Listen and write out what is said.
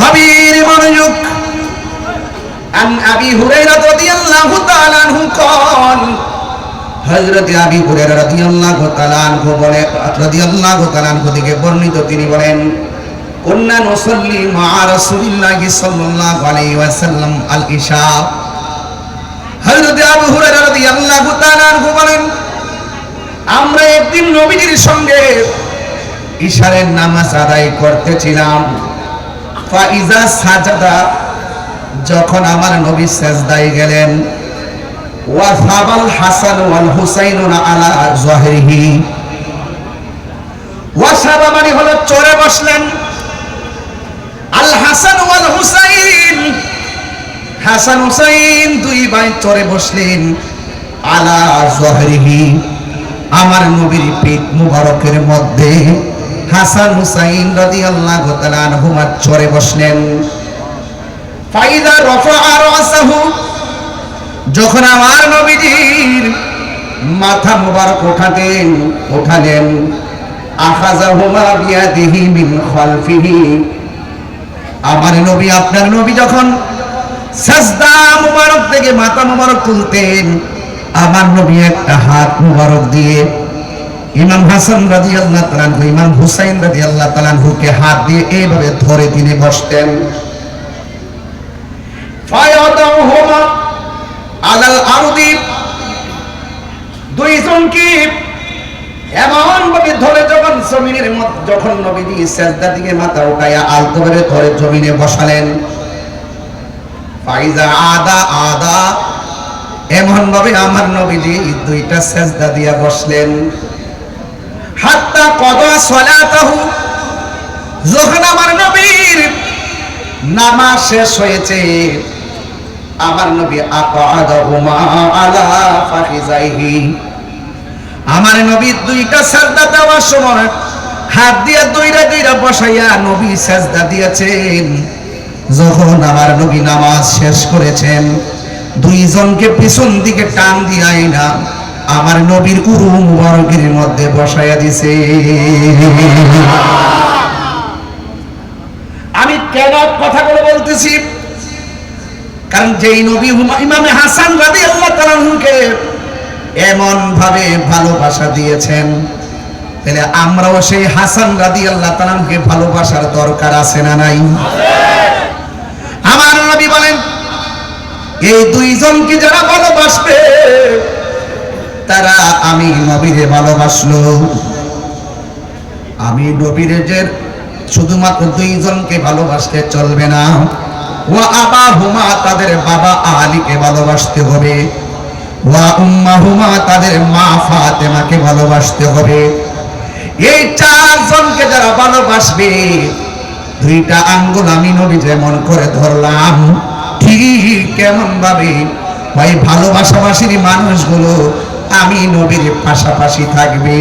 গভীর মনোযোগ عن أبي هريرة رضي الله تعالى عنه قال হযরত আবি হুরায়রা রাদিয়াল্লাহু তাআলা আনহু বলে রাদিয়াল্লাহু তাআলা আনহু থেকে বর্ণিত তিনি বলেন কুন্না নুসাল্লি মা রাসূলিল্লাহি সাল্লাল্লাহু আলাইহি ওয়াসাল্লাম আল ইশা হযরত আবু হুরায়রা রাদিয়াল্লাহু তাআলা আনহু বলেন আমরা একদিন নবীজির সঙ্গে ইশারের নামাজ আদায় করতেছিলাম ফাইজা সাজাদা, যখন আমার নবী সেজদায় গেলেন হাসান ওয়াল হুসাইন আলা মানে হলো চড়ে বসলেন। আল হাসান ওয়াল হুসাইন, হাসান হুসাইন দুই ভাই চড়ে বসলেন আলা জাহিরিহি। আমার নবীর পিঠ মুবারকের মধ্যে হাসান হুসাইন রাদিয়াল্লাহু তাআলা আনহুমা চড়ে বসলেন। ফাইদা যখন আমার নবীজির মাথা মোবারক আখাযাহুমা বিয়াদিহি মিন আমার নবী, আপনার নবী যখন সাজদা মোবারক থেকে মাথা মোবারক তুলতেন, আমার নবী একটা হাত মোবারক দিয়ে ইমাম হাসান রাদিয়াল্লাহু তাআলা আনহু, ইমাম হুসাইন রাদিয়াল্লাহু আল্লাহ আনহুকে হাত দিয়ে এইভাবে ধরে তিনি বসতেন। এমন ভাবে ধরে যখন যখন সেজদা ধরে জমিনে বসালেন। আদা আদা এমন ভাবে আমার নবীজি দুইটা সেজদা দিয়া বসলেন। হাত্তা কদা সলাতাহু। যখন আমার নবীর নামাজ শেষ হয়েছে, আমার নবী আকাদাহুমা আলা ফাখিজাইহি। আমার নবী দুইটা সাজদা দেওয়ার সময় হাত দিয়ে দুইরা দুইরা বসাইয়া নবী সাজদা দিয়েছেন। যখন আমার নবী নামাজ শেষ করেছেন, দুইজনকে পিছন দিকে টান দিয়াই না আমার নবীর উরু মুবারকের মধ্যে বসাইয়া দিছে। আমি কেন কথাগুলো বলতেছি? কারণ যেই নবী ইমামে হাসান রাদি আল্লাহ তালাহুকে এমন ভাবে ভালোবাসা দিয়েছেন, তাহলে আমরাও সেই হাসান রাদি আল্লাহ তালামকে ভালোবাসার দরকার আছে না নাই? আমার নবী বলেন, এই দুইজনকে যারা ভালোবাসবে তারা আমি নবীরে ভালোবাসলো। আমি নবীরে যে শুধুমাত্র দুইজনকে ভালোবাসতে চলবে না। ওয়া আবা হুমা তাদের বাবা আলীকে ভালোবাসতে হবে। ওয়া উম্মা হুমা তাদের মা ফাতেমাকে ভালোবাসতে হবে। এই চারজনকে যারা ভালোবাসবে, দুইটা আঙ্গুল আমি নবী যেমন করে ধরলাম। ঠিক কেমন ভাবে ওই ভালোবাসাবাসীর মানুষগুলো আমি নবীর পাশাপাশি থাকবে।